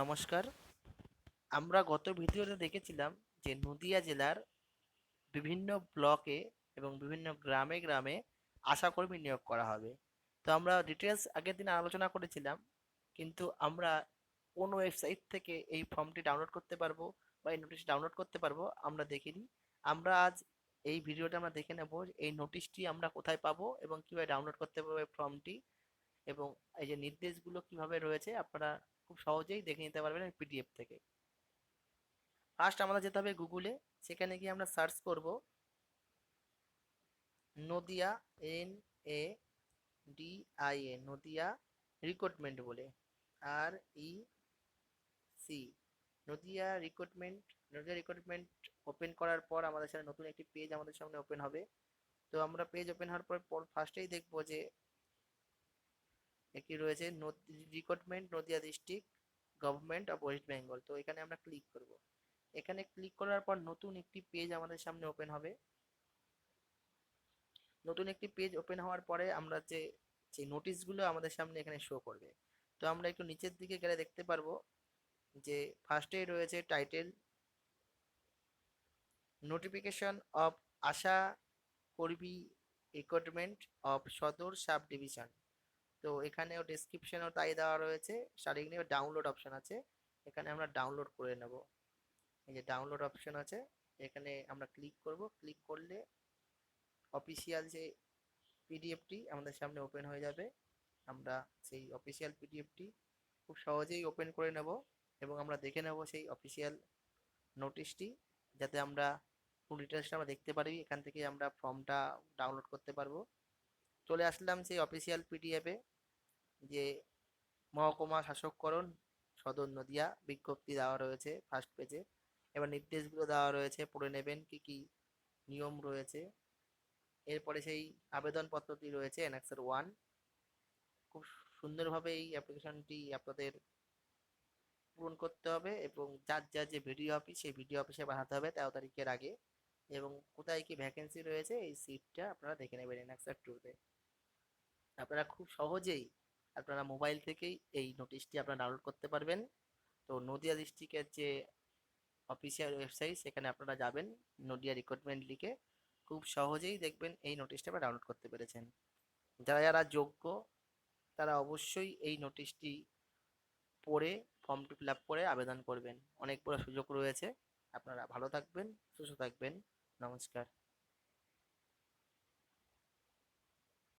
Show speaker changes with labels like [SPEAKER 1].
[SPEAKER 1] নমস্কার। আমরা গত ভিডিওতে দেখেছিলাম যে নদিয়া জেলার বিভিন্ন ব্লকে এবং বিভিন্ন গ্রামে গ্রামে আশাকর্মী নিয়োগ করা হবে। তো আমরা ডিটেলস আগের দিন আলোচনা করেছিলাম, কিন্তু আমরা কোন ওয়েবসাইট থেকে এই ফর্মটি ডাউনলোড করতে পারব বা এই নোটিশ ডাউনলোড করতে পারব আমরা দেখিনি। আমরা আজ এই ভিডিওটা আমরা দেখে নেব এই নোটিশটি আমরা কোথায় পাবো এবং কীভাবে ডাউনলোড করতে পারব এই ফর্মটি এবং এই যে নির্দেশগুলো কীভাবে রয়েছে আপনারা খুব সহজেই দেখে নিতে পারবেন পিডিএফ থেকে। ফার্স্ট আমাদের যেতে হবে গুগলে সেখানে গিয়ে আমরা সার্চ করব Nadia N A D I A Nadia recruitment বলে আর ই C Nadia recruitment Nadia recruitment open করার পর আমাদের সামনে নতুন একটি পেজ আমাদের সামনে ওপেন হবে। তো আমরা পেজ ওপেন হওয়ার পর ফার্স্টেই দেখব যে একটি রয়েছে recruitment Nadia district government of West Bengal তো এখানে আমরা ক্লিক করব। এখানে ক্লিক করার পর নতুন একটি পেজ আমাদের সামনে ওপেন হবে। নতুন একটি পেজ ওপেন হওয়ার পরে আমরা যে যে নোটিশগুলো আমাদের সামনে এখানে শো করবে। তো আমরা একটু নিচের দিকে গেলে দেখতে পারব যে ফার্স্টেই রয়েছে টাইটেল নোটিফিকেশন অফ আশা কর্মী recruitment of Sadar sub division তো এখানেও ডেসক্রিপশনেও তাই দেওয়া রয়েছে। স্টার্টিং নিয়ে ডাউনলোড অপশন আছে। এখানে আমরা ডাউনলোড করে নেব। এই যে ডাউনলোড অপশন আছে, এখানে আমরা ক্লিক করব। ক্লিক করলে অফিসিয়াল যে পিডিএফটি আমাদের সামনে ওপেন হয়ে যাবে। আমরা সেই অফিসিয়াল পিডিএফটি খুব সহজেই ওপেন করে নেব এবং আমরা দেখে নেব সেই অফিসিয়াল নোটিশটি যাতে আমরা ফুল ডিটেলসটা আমরা দেখতে পারি। এখান থেকে আমরা ফর্মটা ডাউনলোড করতে পারব। চলে আসলাম সেই অফিসিয়াল পিডিএফে যে মহকুমা শাসককরণ সদর নদিয়া বিজ্ঞপ্তি দেওয়া রয়েছে ফার্স্ট পেজে এবার নির্দেশগুলো দেওয়া রয়েছে, পড়ে নেবেন কি কি নিয়ম রয়েছে। এরপরে সেই আবেদনপত্রটি রয়েছে অ্যানেক্সার ওয়ান খুব সুন্দরভাবে এই অ্যাপ্লিকেশনটি আপনাদের পূরণ করতে হবে এবং যার যার যে ভিডিও অফিস সেই ভিডিও অফিসে পাঠাতে হবে তেরো তারিখের আগে। এবং কোথায় কি ভ্যাকেন্সি রয়েছে, এই সিটটা আপনারা দেখে নেবেন অ্যানেক্সার টুতে আপনারা খুব সহজেই আপনারা মোবাইল থেকেই এই নোটিশটি আপনারা ডাউনলোড করতে পারবেন। তো নদিয়া ডিস্ট্রিক্টের যে অফিসিয়াল ওয়েবসাইট, সেখানে আপনারা যাবেন নদিয়া রিক্রুটমেন্ট লিখে। খুব সহজেই দেখবেন এই নোটিশটা আপনারা ডাউনলোড করতে পেরেছেন। যারা যারা যোগ্য, তারা অবশ্যই এই নোটিশটি পড়ে, ফর্মটি ফিল আপ করে আবেদন করবেন। অনেক বড় সুযোগ রয়েছে। আপনারা ভালো থাকবেন, সুস্থ থাকবেন। নমস্কার।